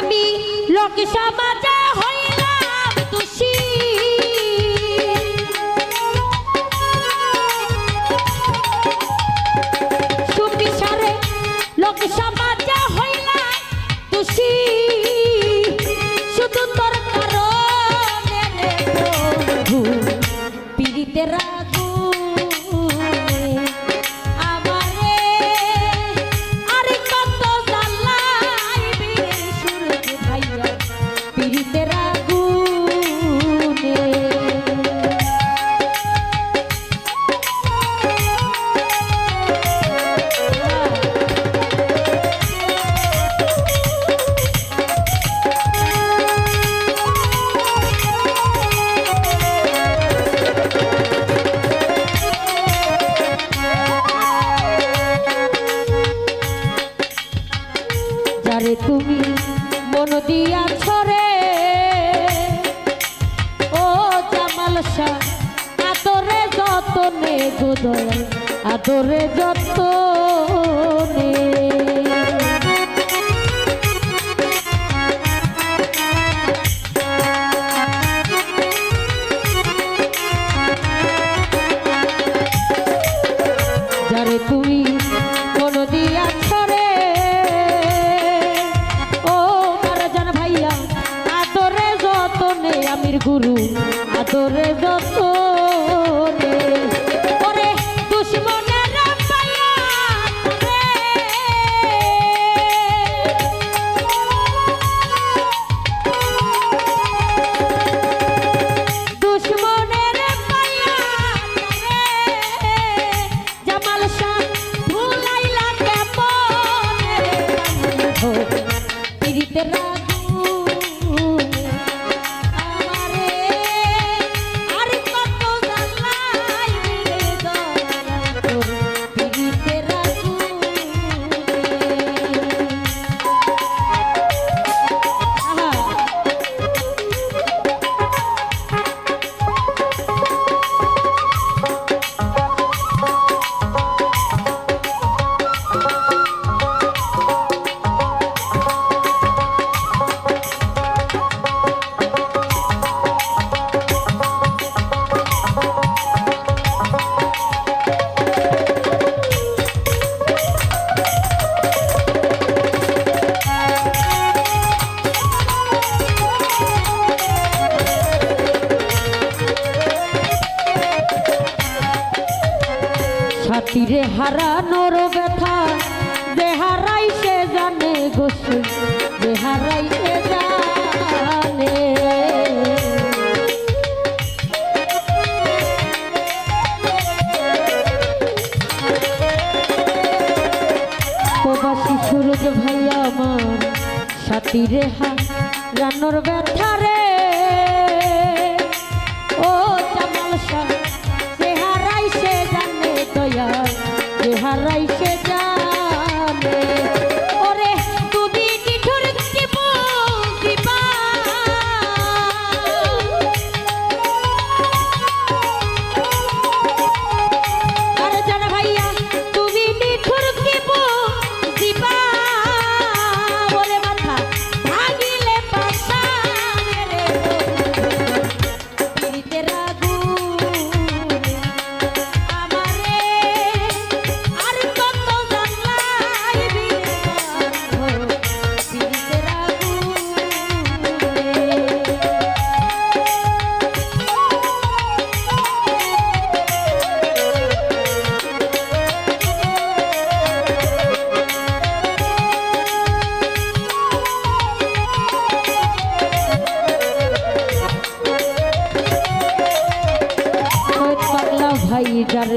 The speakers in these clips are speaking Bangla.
আমি লোক নে গোদয়া আদরে যত নেই তীরে হারানোর ব্যথা দেহারাই সে জানে গোসু দেহারাই সে জানে। শিশুর ভাইয়া ভাই আমার, সাথী রেহা রানোর ব্যথা রে। raíz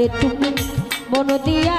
একটু মন দিয়া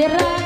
tierra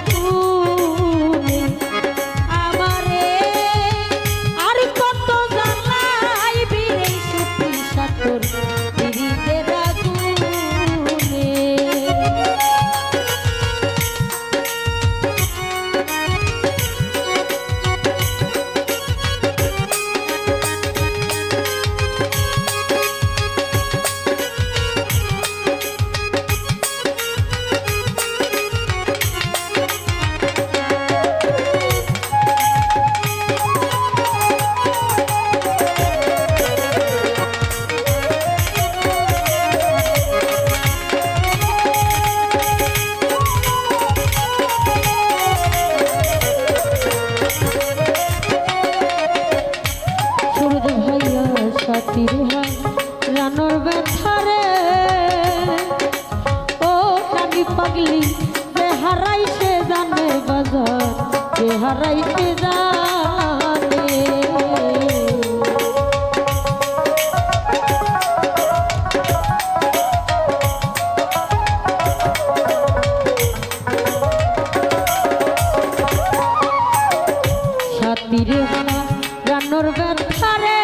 পাগলি যে হারাইতে জানে বাজার যে হারাইতে জানে সাতিরে রান্নর ব্যথারে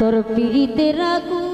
তোর পিড়িতে রাখু